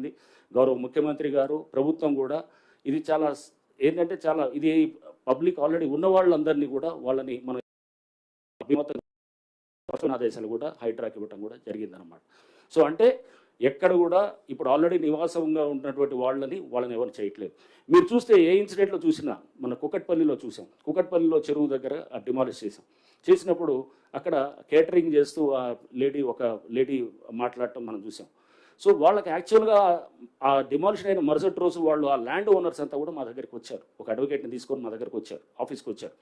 జరిగింది. గౌరవ ముఖ్యమంత్రి గారు ప్రభుత్వం కూడా ఇది చాలా ఏంటంటే చాలా ఇది పబ్లిక్ ఆల్రెడీ ఉన్న వాళ్ళందరినీ కూడా వాళ్ళని మన ఆదేశాలు కూడా హైడ్రాక్ ఇవ్వటం కూడా జరిగిందనమాట సో అంటే ఎక్కడ కూడా ఇప్పుడు ఆల్రెడీ నివాసంగా ఉన్నటువంటి వాళ్ళని వాళ్ళని ఎవరు చేయట్లేదు. మీరు చూస్తే ఏ ఇన్సిడెంట్లో చూసినా మన కుకట్పల్లిలో చూసాం. కుకట్పల్లిలో చెరువు దగ్గర డిమాలిష్ చేసాం. చేసినప్పుడు అక్కడ కేటరింగ్ చేస్తూ ఆ లేడీ ఒక లేడీ మాట్లాడటం మనం చూసాం. సో వాళ్ళకి యాక్చువల్గా ఆ డిమాలిషన్ అయిన మరుసటి రోజు వాళ్ళు ఆ ల్యాండ్ ఓనర్స్ అంతా కూడా మా దగ్గరికి వచ్చారు. ఒక అడ్వకేట్ని తీసుకొని మా దగ్గరికి వచ్చారు ఆఫీస్కి వచ్చారు.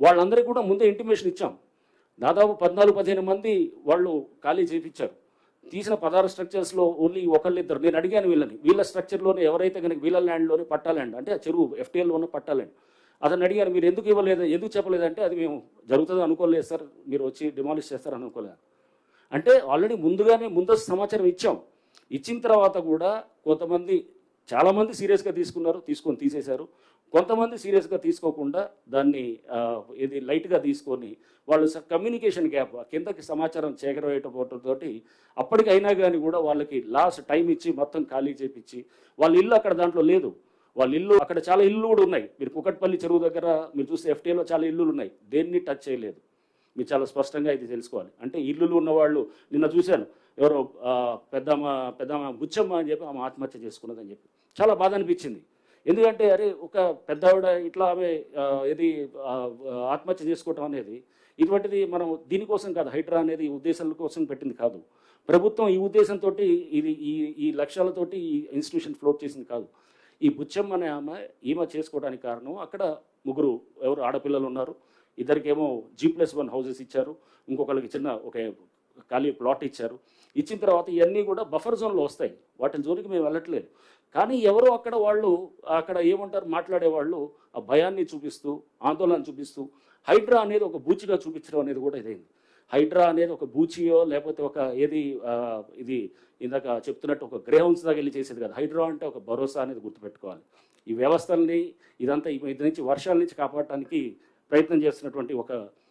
వాళ్ళందరికీ కూడా ముందే ఇంటిమేషన్ ఇచ్చాం. దాదాపు పద్నాలుగు పదిహేను మంది వాళ్ళు ఖాళీ చేయించారు తీసిన పదహారు స్ట్రక్చర్స్లో ఓన్లీ ఒకళ్ళిద్దరు. నేను అడిగాను వీళ్ళని వీళ్ళ స్ట్రక్చర్లోనే ఎవరైతే కనుక వీళ్ళ ల్యాండ్లోనే పట్టా ల్యాండ్ అంటే ఆ చెరువు ఎఫ్టీఎల్లోనే పట్టా ల్యాండ్ అతను అడిగారు మీరు ఎందుకు ఇవ్వలేదు ఎందుకు చెప్పలేదంటే అది మేము జరుగుతుంది అనుకోలేదు సార్ మీరు వచ్చి డిమాలిష్ చేస్తారని అనుకోలేదు. అంటే ఆల్రెడీ ముందుగానే ముందస్తు సమాచారం ఇచ్చాం. ఇచ్చిన తర్వాత కూడా కొంతమంది చాలామంది సీరియస్గా తీసుకున్నారు తీసుకొని తీసేశారు. కొంతమంది సీరియస్గా తీసుకోకుండా దాన్ని ఇది లైట్గా తీసుకొని వాళ్ళు కమ్యూనికేషన్ గ్యాప్ కిందకి సమాచారం చేకరవేయటంతోటి అప్పటికైనా కానీ కూడా వాళ్ళకి లాస్ట్ టైం ఇచ్చి మొత్తం ఖాళీ చేపించి వాళ్ళ ఇల్లు అక్కడ దాంట్లో లేదు. వాళ్ళ ఇల్లు అక్కడ చాలా ఇల్లు కూడా ఉన్నాయి. మీరు కుకట్పల్లి చెరువు దగ్గర మీరు చూస్తే ఎఫ్టీఏలో చాలా ఇల్లులు ఉన్నాయి. దేన్ని టచ్ చేయలేదు. మీరు చాలా స్పష్టంగా ఇది తెలుసుకోవాలి. అంటే ఇల్లులు ఉన్నవాళ్ళు నిన్న చూశాను. ఎవరో పెద్దమ్మ పెద్దమ్మ గుచ్చమ్మ అని చెప్పి ఆమె ఆత్మహత్య చేసుకున్నదని చెప్పి. చాలా బాధ అనిపించింది. ఎందుకంటే అరే ఒక పెద్ద ఆవిడ ఇట్లా ఆమె ఇది ఆత్మహత్య చేసుకోవటం అనేది ఇటువంటిది మనం దీనికోసం కాదు హైడ్రా అనేది ఈ ఉద్దేశాల కోసం పెట్టింది కాదు. ప్రభుత్వం ఈ ఉద్దేశంతో ఇది ఈ ఈ లక్ష్యాలతోటి ఈ ఇన్స్టిట్యూషన్ ఫ్లోట్ చేసింది కాదు. ఈ బుచ్చమ్మ అనే ఆమె ఈమె చేసుకోవడానికి కారణం అక్కడ ముగ్గురు ఎవరు ఆడపిల్లలు ఉన్నారు. ఇద్దరికేమో జీ ప్లస్ వన్ హౌసెస్ ఇచ్చారు. ఇంకొకరికి చిన్న ఒక ఖాళీ ప్లాట్ ఇచ్చారు. ఇచ్చిన తర్వాత ఇవన్నీ కూడా బఫర్ జోన్లో వస్తాయి. వాటి జోలికి మేము వెళ్ళట్లేదు. కానీ ఎవరో అక్కడ వాళ్ళు అక్కడ ఏమంటారు మాట్లాడేవాళ్ళు ఆ భయాన్ని చూపిస్తూ ఆందోళన చూపిస్తూ హైడ్రా అనేది ఒక బూచిగా చూపించడం అనేది కూడా ఇదైంది. హైడ్రా అనేది ఒక బూచియో లేకపోతే ఒక ఏది ఇది ఇందాక చెప్తున్నట్టు ఒక గ్రేహౌన్స్ దాకా వెళ్ళి చేసేది కాదు. హైడ్రా అంటే ఒక భరోసా అనేది గుర్తుపెట్టుకోవాలి. ఈ వ్యవస్థల్ని ఇదంతా ఇది నుంచి వర్షాల నుంచి కాపాడటానికి ప్రయత్నం చేస్తున్నటువంటి ఒక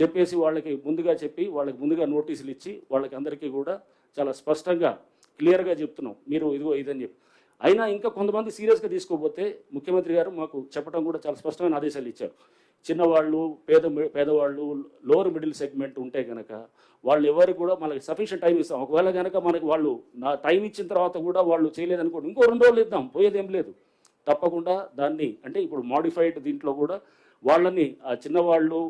చెప్పేసి వాళ్ళకి ముందుగా చెప్పి వాళ్ళకి ముందుగా నోటీసులు ఇచ్చి వాళ్ళకి అందరికీ కూడా చాలా స్పష్టంగా క్లియర్గా చెప్తున్నాం. మీరు ఇదిగో ఇదని చెప్పి. అయినా ఇంకా కొంతమంది సీరియస్గా తీసుకోకపోతే ముఖ్యమంత్రి గారు మాకు చెప్పడం కూడా చాలా స్పష్టమైన ఆదేశాలు ఇచ్చారు. చిన్నవాళ్ళు పేద పేదవాళ్ళు లోవర్ మిడిల్ సెగ్మెంట్ ఉంటే కనుక వాళ్ళు ఎవరికి కూడా మనకి సఫిషియంట్ టైం ఇస్తాం. ఒకవేళ కనుక మనకి వాళ్ళు నా టైం ఇచ్చిన తర్వాత కూడా వాళ్ళు చేయలేదనుకోండి ఇంకో రెండు రోజులు ఇద్దాం పోయేదేం లేదు. తప్పకుండా దాన్ని అంటే ఇప్పుడు మాడిఫైడ్ దీంట్లో కూడా వాళ్ళని ఆ చిన్నవాళ్ళు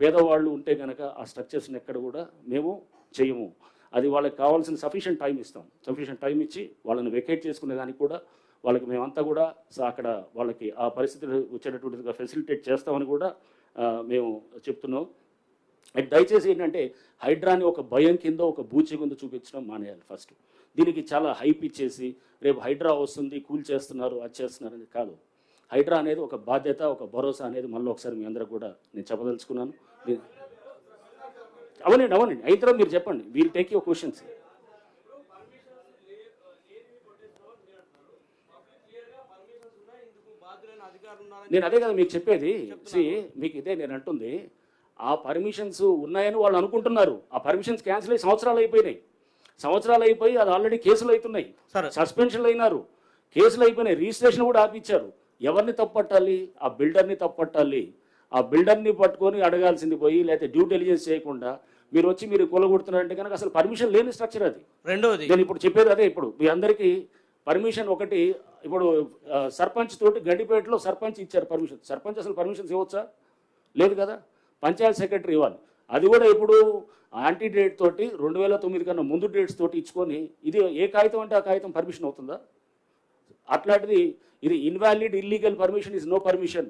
పేదవాళ్ళు ఉంటే కనుక ఆ స్ట్రక్చర్స్ని ఎక్కడ కూడా మేము చేయము. అది వాళ్ళకి కావాల్సిన సఫిషియెంట్ టైం ఇస్తాం. సఫిషియెంట్ టైం ఇచ్చి వాళ్ళని వెకేట్ చేసుకునే దానికి కూడా వాళ్ళకి మేమంతా కూడా అక్కడ వాళ్ళకి ఆ పరిస్థితులు వచ్చేటటువంటిదిగా ఫెసిలిటేట్ చేస్తామని కూడా మేము చెప్తున్నాం. అండ్ దయచేసి ఏంటంటే హైడ్రాని ఒక భయం కింద ఒక బూచి కింద చూపించడం మానేయాలి ఫస్ట్. దీనికి చాలా హైప్ ఇచ్చేసి రేపు హైడ్రా వస్తుంది కూల్ చేస్తున్నారు అది చేస్తున్నారు అనేది కాదు. హైడ్రా అనేది ఒక బాధ్యత ఒక భరోసా అనేది మళ్ళీ ఒకసారి మీ అందరూ కూడా నేను చెప్పదలుచుకున్నాను. అవునండి అవునండి. అయిన తర్వాత మీరు చెప్పండి. వీల్ టేక్ యువర్ క్వశ్చన్స్ నేను అదే కదా మీకు చెప్పేది. సి మీకు ఇదే నేను అంటుంది. ఆ పర్మిషన్స్ ఉన్నాయని వాళ్ళు అనుకుంటున్నారు. ఆ పర్మిషన్స్ క్యాన్సిల్ అయ్యి సంవత్సరాలు అయిపోయినాయి. సంవత్సరాలు అయిపోయి అది ఆల్రెడీ కేసులు అవుతున్నాయి. సస్పెన్షన్లు అయినారు. కేసులు అయిపోయినాయి. రిజిస్ట్రేషన్ కూడా ఆపించారు ఎవరిని తప్పట్టాలి? ఆ బిల్డర్ని తప్పట్టాలి. ఆ బిల్డర్ని పట్టుకొని అడగాల్సింది పోయి లేకపోతే డ్యూ డెలిజెన్స్ చేయకుండా మీరు వచ్చి మీరు కొలగొడుతున్నారంటే కనుక అసలు పర్మిషన్ లేని స్ట్రక్చర్ అది. రెండోది నేను ఇప్పుడు చెప్పేది అదే ఇప్పుడు. మీ అందరికీ పర్మిషన్ ఒకటి ఇప్పుడు సర్పంచ్ తోటి గండిపేటలో సర్పంచ్ ఇచ్చారు పర్మిషన్ సర్పంచ్ అసలు పర్మిషన్స్ ఇవ్వచ్చా? లేదు కదా? పంచాయత్ సెక్రటరీ ఇవ్వాలి. అది కూడా ఇప్పుడు యాంటీ డేట్ తోటి రెండు వేల తొమ్మిది కన్నా ముందు డేట్స్ తోటి ఇచ్చుకొని ఇది ఏ కాగితం అంటే ఆ కాగితం పర్మిషన్ అవుతుందా? అట్లాంటిది ఇది invalid illegal permission is no permission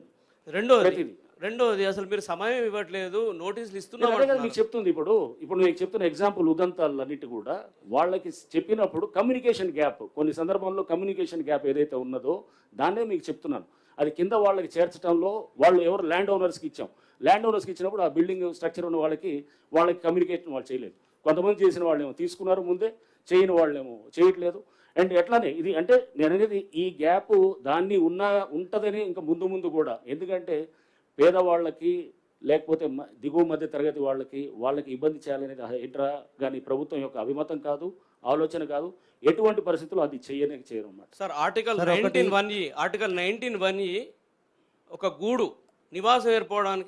రెండోది రెండోది అసలు మీరు సమయం ఇవ్వట్లేదు నోటీసులు నేను ఇస్తున్నాం అదే కదా మీకు. చెప్తుంది ఇప్పుడు. ఇప్పుడు నేను చెప్తున్న ఎగ్జాంపుల్ ఉదంతాలన్నిటి కూడా వాళ్ళకి చెప్పినప్పుడు కమ్యూనికేషన్ గ్యాప్ కొన్ని సందర్భంలో కమ్యూనికేషన్ గ్యాప్ ఏదైతే ఉన్నదో దాన్నే మీకు చెప్తున్నాను. అది కింద వాళ్ళకి చేర్చడంలో వాళ్ళు ఎవరు ల్యాండ్ ఓనర్స్కి ఇచ్చాం. ల్యాండ్ ఓనర్స్కి ఇచ్చినప్పుడు ఆ బిల్డింగ్ స్ట్రక్చర్ ఉన్న వాళ్ళకి వాళ్ళకి కమ్యూనికేషన్ వాళ్ళు చేయలేదు. కొంతమంది చేసిన వాళ్ళేమో తీసుకున్నారు ముందే చేయని వాళ్ళేమో చేయట్లేదు. అండ్ ఎట్లానే ఇది అంటే నేను అనేది ఈ గ్యాప్ దాన్ని ఉన్న ఉంటుందని ఇంకా ముందు ముందు కూడా. ఎందుకంటే పేదవాళ్ళకి లేకపోతే మ- దిగువ మధ్య తరగతి వాళ్ళకి వాళ్ళకి ఇబ్బంది చేయాలనేది హైడ్రా కానీ ప్రభుత్వం యొక్క అభిమతం కాదు ఆలోచన కాదు. ఎటువంటి పరిస్థితుల్లో అది చేయనే చేయరు అన్నమాట సార్ ఆర్టికల్ నైన్టీన్ వన్ ఈ ఆర్టికల్ నైన్టీన్ వన్ ఈ ఒక గూడు నివాసం ఏర్పడడానికి